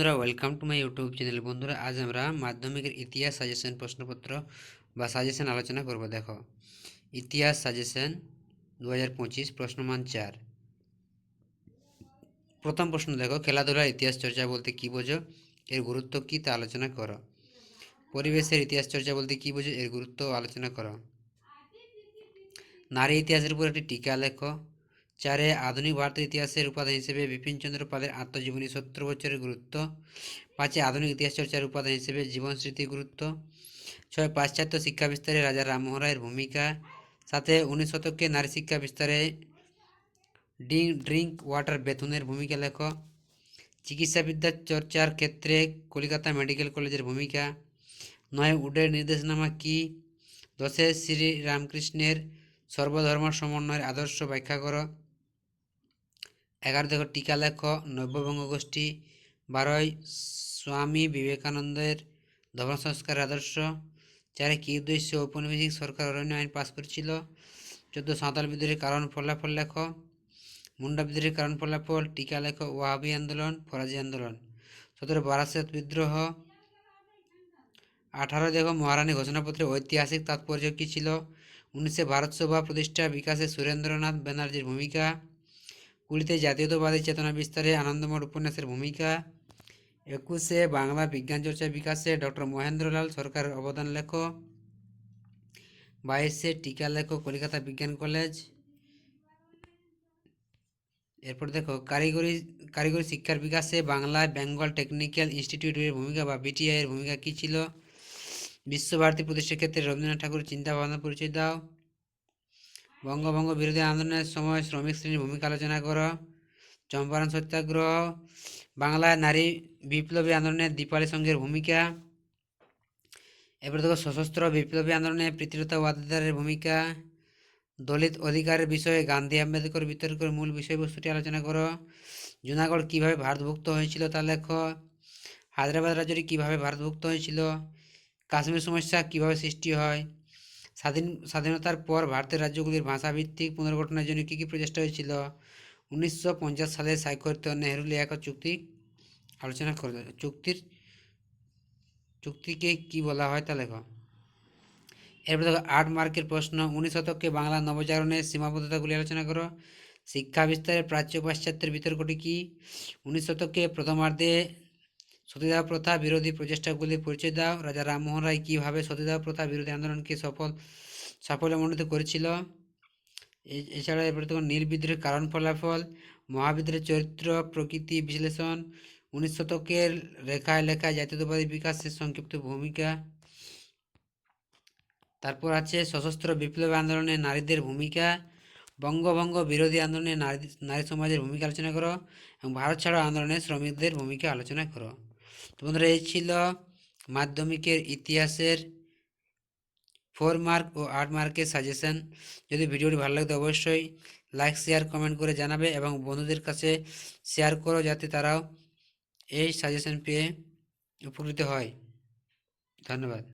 বন্ধুরা welcome to my YouTube channel বন্ধুরা, আজ আমরা মাধ্যমিকের ইতিহাস সাজেশন প্রশ্নপত্র বা সাজেশন আলোচনা করব। দেখো, ইতিহাস সাজেশন দু হাজার পঁচিশ, প্রশ্নমান চার। প্রথম প্রশ্ন দেখো, খেলাধুলার ইতিহাস চর্চা বলতে কী বোঝো? এর গুরুত্ব কী তা আলোচনা করো। পরিবেশের ইতিহাস চর্চা বলতে কী বোঝো? এর গুরুত্ব আলোচনা করো। নারী ইতিহাসের উপর একটি টিকা লেখো। চারে আধুনিক ভারতের ইতিহাসের উপাদান হিসেবে বিপিনচন্দ্র পালের আত্মজীবনী সত্তর বছরের গুরুত্ব, পাঁচে আধুনিক ইতিহাস চর্চার উপাদান হিসেবে জীবন স্মৃতি গুরুত্ব, ছয় পাশ্চাত্য শিক্ষা বিস্তারে রাজা রামমোহন রায়ের ভূমিকা সাথে উনিশ শতকে নারী শিক্ষা বিস্তারে ডি ড্রিঙ্ক ওয়াটার বেথুনের ভূমিকা লেখ, চিকিৎসাবিদ্যা চর্চার ক্ষেত্রে কলকাতা মেডিকেল কলেজের ভূমিকা, নয় উডের নির্দেশনামা কি, দশে শ্রী রামকৃষ্ণের সর্বধর্ম সমন্বয়ের আদর্শ ব্যাখ্যা করো এগারো দেখো টিকা লেখ। নব্যবঙ্গ গোষ্ঠী, বারোই স্বামী বিবেকানন্দের ধর্ম সংস্কারের আদর্শ। চারে কী উদ্দেশ্যে ঔপনিবেশিক সরকার অরণ্য আইন পাশ করেছিল? চোদ্দ সাঁওতাল বিদ্রোহের কারণ ফলাফল লেখ। মুন্ডা বিদ্রোহের কারণ ফলাফল, টিকা লেখ, ওয়াহাবি আন্দোলন ফরাজি আন্দোলন। সতেরো বারাসাত বিদ্রোহ। আঠারো দেখো মহারানী ঘোষণাপত্রের ঐতিহাসিক তাৎপর্য কী ছিল? উনিশে ভারত সভা প্রতিষ্ঠা, বিকাশে সুরেন্দ্রনাথ ব্যানার্জির ভূমিকা। কুড়িতে জাতীয়তাবাদী চেতনা বিস্তারে আনন্দমঠ উপন্যাসের ভূমিকা। একুশে বাংলা বিজ্ঞান চর্চা বিকাশে ডক্টর মহেন্দ্রলাল সরকারের অবদান লেখ বাইশে টিকা লেখ কলকাতা বিজ্ঞান কলেজ। এরপর দেখো, কারিগরি কারিগরি শিক্ষার বিকাশে বাংলা বেঙ্গল টেকনিক্যাল ইনস্টিটিউটের ভূমিকা বা বিটিআইয়ের ভূমিকা কী ছিল? বিশ্বভারতী প্রতিষ্ঠার ক্ষেত্রে রবীন্দ্রনাথ ঠাকুরের চিন্তা ভাবনা পরিচয় দাও। বঙ্গভঙ্গ বিরোধী আন্দোলনের সময় শ্রমিক শ্রেণির ভূমিকা আলোচনা করো। চম্পারণ সত্যাগ্রহ বাংলায় নারী বিপ্লবী আন্দোলনে দীপালি সংঘের ভূমিকা। এরপর দেখো সশস্ত্র বিপ্লবী আন্দোলনে প্রীতিলতা ওয়াদ্দেদারের ভূমিকা। দলিত অধিকারের বিষয়ে গান্ধী আম্বেদকর বিতর্কের মূল বিষয়বস্তুটি আলোচনা করো। জুনাগড় কীভাবে ভারতভুক্ত হয়েছিল তা লেখো। হায়দ্রাবাদ রাজ্যটি কীভাবে ভারতভুক্ত হয়েছিল। কাশ্মীর সমস্যা কীভাবে সৃষ্টি হয়। স্বাধীন, স্বাধীনতার পর ভারতের রাজ্যগুলির ভাষাভিত্তিক পুনর্গঠনের জন্য কী কী প্রচেষ্টা হয়েছিল? উনিশশো পঞ্চাশ সালে স্বাক্ষরিত নেহরু লিয়াকত চুক্তি আলোচনা করে চুক্তির, চুক্তিকে কি বলা হয় তা লেখো। এরপর দেখো, আট মার্কের প্রশ্ন, উনিশ শতকে বাংলা নবজাগরণের সীমাবদ্ধতাগুলি আলোচনা করো। শিক্ষা বিস্তারের প্রাচ্য পাশ্চাত্যের বিতর্কটি কি? উনিশ শতকে প্রথমার্ধে সতীদাহ প্রথা বিরোধী প্রচেষ্টাগুলি পরিচয় দাও। রাজা রামমোহন রায় কীভাবে সতীদাহ প্রথা বিরোধী আন্দোলনকে সফল সাফল্যমণ্ডিত করেছিল? এছাড়া এরপরে তখন নীল বিদ্রোহের কারণ ফলাফল, মহাবিদ্রোহের চরিত্র, প্রকৃতি বিশ্লেষণ, উনিশ শতকের রেখায় লেখায় জাতীয়তাবাদী বিকাশের সংক্ষিপ্ত ভূমিকা। তারপর আছে সশস্ত্র বিপ্লবী আন্দোলনে নারীদের ভূমিকা, বঙ্গভঙ্গ বিরোধী আন্দোলনে নারী নারী সমাজের ভূমিকা আলোচনা করো এবং ভারত ছাড়ো আন্দোলনে শ্রমিকদের ভূমিকা আলোচনা করো। তো এই ছিল মাধ্যমিকের ইতিহাসের ফোর মার্ক ও আট মার্কের সাজেশন যদি ভিডিওটি ভালো লাগতো অবশ্যই লাইক শেয়ার কমেন্ট করে জানাবে এবং বন্ধুদের কাছে শেয়ার করো যাতে তারাও এই সাজেশন পেয়ে উপকৃত হয়। ধন্যবাদ।